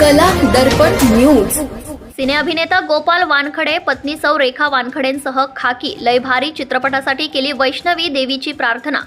कला दर्पण न्यूज. सिने अभिनेता गोपाल वानखडे पत्नी सौ रेखा वानखडेंसह खाकी लय भारी चित्रपटासाठी केली वैष्णवी देवीची प्रार्थना.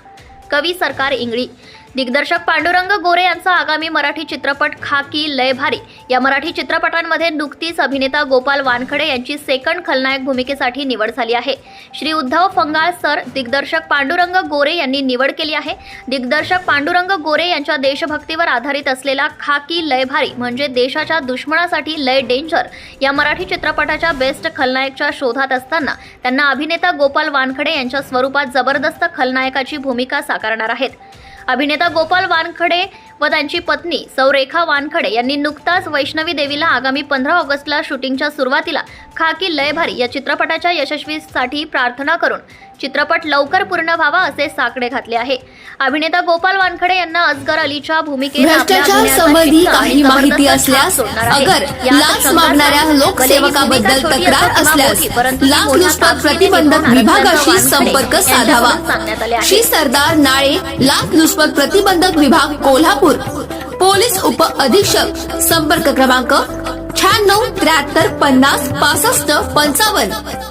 कवी सरकार इंगळी. दिग्दर्शक पांडुरंग गोरे यांचा आगामी मराठी चित्रपट खाकी लय भारी. या मराठी चित्रपटांमध्ये नुकतीच अभिनेता गोपाल वानखडे यांची सेकंड खलनायक भूमिकेसाठी निवड झाली आहे. श्री उद्धव फंगाळ सर दिग्दर्शक पांडुरंग गोरे यांनी निवड केली आहे. दिग्दर्शक पांडुरंग गोरे यांच्या देशभक्तीवर आधारित असलेला खाकी लय भारी म्हणजे देशाच्या दुश्मनासाठी लय डेंजर या मराठी चित्रपटाच्या बेस्ट खलनायकच्या शोधात असताना त्यांना अभिनेता गोपाल वानखडे यांच्या स्वरूपात जबरदस्त खलनायकाची भूमिका साकारणार आहेत. अभिनेता गोपाल वानखडे व त्यांची पत्नी सौरेखा वानखडे यांनी नुकताच वैष्णवी देवीला आगामी पंधरा ऑगस्टला शूटिंगच्या सुरुवातीला खाकी लय भारी या चित्रपटाच्या यशस्वीसाठी प्रार्थना करून चित्रपट लवकर पूर्ण व्हावा असे साकडे घातले आहे अभिनेता गोपाल वानखडे यांना असगर अलीच्या भूमिकेत भ्रष्टाचार संबंधी काही माहिती असल्यास. अगर लाच मागणाऱ्या. लोकसेवकाबद्दल तक्रार असल्यास लाच लुचपत प्रतिबंधक विभागाशी संपर्क साधावा. श्री सरदार नाळे लाच लुचपत प्रतिबंधक विभाग कोल्हापूर पोलीस उप अधीक्षक संपर्क क्रमांक शहाण्णव त्र्याहत्तर पन्नास पासष्ट पंचावन्न